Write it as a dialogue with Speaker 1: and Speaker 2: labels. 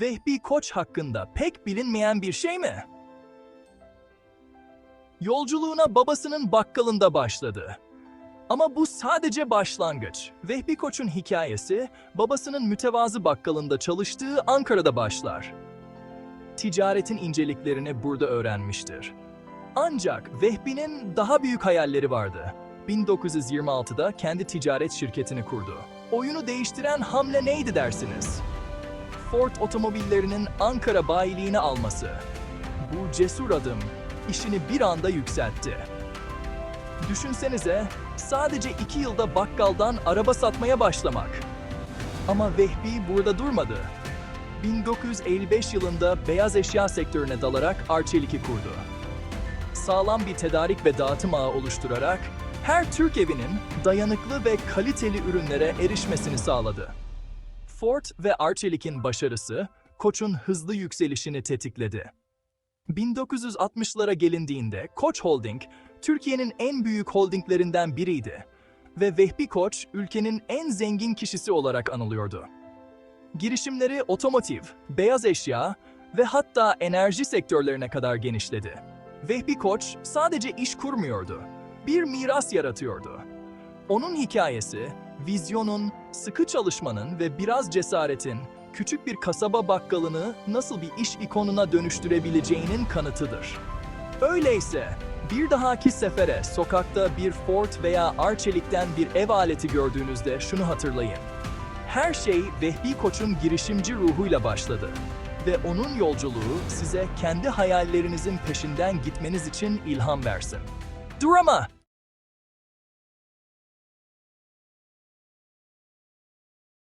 Speaker 1: Vehbi Koç hakkında pek bilinmeyen bir şey mi? Yolculuğuna babasının bakkalında başladı. Ama bu sadece başlangıç. Vehbi Koç'un hikayesi babasının mütevazı bakkalında çalıştığı Ankara'da başlar. Ticaretin inceliklerini burada öğrenmiştir. Ancak Vehbi'nin daha büyük hayalleri vardı. 1926'da kendi ticaret şirketini kurdu. Oyunu değiştiren hamle neydi dersiniz? Ford otomobillerinin Ankara bayiliğini alması. Bu cesur adım işini bir anda yükseltti. Düşünsenize sadece iki yılda bakkaldan araba satmaya başlamak. Ama Vehbi burada durmadı. 1955 yılında beyaz eşya sektörüne dalarak Arçelik'i kurdu. Sağlam bir tedarik ve dağıtım ağı oluşturarak her Türk evinin dayanıklı ve kaliteli ürünlere erişmesini sağladı. Ford ve Arçelik'in başarısı, Koç'un hızlı yükselişini tetikledi. 1960'lara gelindiğinde Koç Holding, Türkiye'nin en büyük holdinglerinden biriydi ve Vehbi Koç ülkenin en zengin kişisi olarak anılıyordu. Girişimleri otomotiv, beyaz eşya ve hatta enerji sektörlerine kadar genişledi. Vehbi Koç sadece iş kurmuyordu, bir miras yaratıyordu. Onun hikayesi, vizyonun, sıkı çalışmanın ve biraz cesaretin küçük bir kasaba bakkalını nasıl bir iş ikonuna dönüştürebileceğinin kanıtıdır. Öyleyse bir dahaki sefere sokakta bir Ford veya Arçelik'ten bir ev aleti gördüğünüzde şunu hatırlayın. Her şey Vehbi Koç'un girişimci ruhuyla başladı ve onun yolculuğu size kendi hayallerinizin peşinden gitmeniz için ilham versin. Dur ama